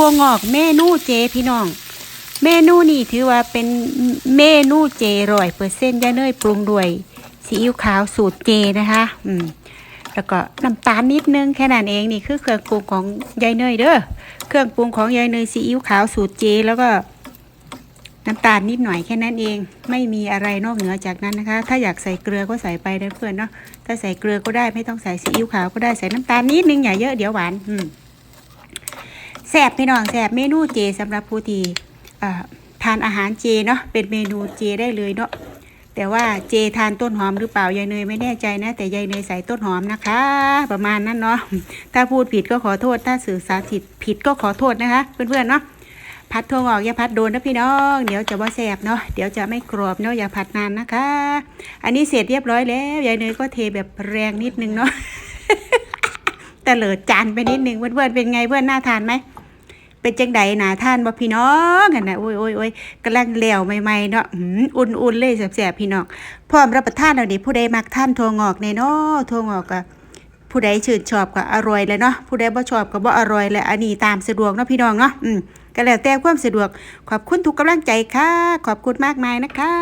ทั่วงอกเมนูเจพี่น้อง เมนูนี่ถือว่าเป็นเมนูเจร้อยเปอร์เซ็นต์ยาเนยปรุงด้วยซีอิ๊วขาวสูตรเจนะคะอืมแล้วก็น้ำตาลนิดนึงแค่นั้นเองนี่คือเครื่องปรุงของยายเนยเด้อเครื่องปรุงของยายเนยซีอิ๊วขาวสูตรเจ แล้วก็น้ำตาลนิดหน่อยแค่นั้นเอง ไม่มีอะไรนอกเหนือจากนั้นนะคะ ถ้าอยากใส่เกลือก็ใส่ไปนะเพื่อนเนาะถ้าใส่เกลือก็ได้ไม่ต้องใส่ซีอิ๊วขาวก็ได้ใส่น้ำตาลนิดนึงอย่าเยอะเดี๋ยวหวานอืม แซ่บพี่น้องแซ่บเมนูเจสำหรับผู้ที่ทานอาหารเจเนาะเป็นเมนูเจได้เลยเนาะแต่ว่าเจทานต้นหอมหรือเปล่ายายเนยไม่แน่ใจนะ แต่ยายเนยใส่ต้นหอมนะคะ ประมาณนั้นเนาะถ้าพูดผิดก็ขอโทษ ถ้าสื่อสารผิดผิดก็ขอโทษนะคะ เพื่อนๆเนาะพัดทั่วงอกอย่าพัดโดนนะพี่น้อง เดี๋ยวจะว่าแสบเนาะเดี๋ยวจะไม่กรอบเนาะอย่าผัดนานนะคะ อันนี้เสร็จเรียบร้อยแล้วยายเนยก็เทแบบแรงนิดนึงเนาะแต่เหลือจานไปนิดนึงเพื่อนๆเป็นไงเพื่อนน่าทานไหม เป็นจังใดหนาท่านบ่พี่น้องกันนะโอ้ยโอ้ยโอ้ยกำลังเหลวใหม่ๆเนาะอุ่นๆเลยแสบๆพี่น้องพร้อมรับประทานแล้วนี่ผู้ใดมักท่านทวงอกในเนาะถั่วงอกก็ผู้ใดชื่นชอบก็อร่อยเลยเนาะผู้ใดบ่ชอบก็บ่อร่อยเลยอันนี้ตามสะดวกเนาะพี่น้องเนาะอืมก็แล้วแต่ความสะดวกขอบคุณทุกกำลังใจค่ะ ขอบคุณมากมายนะคะ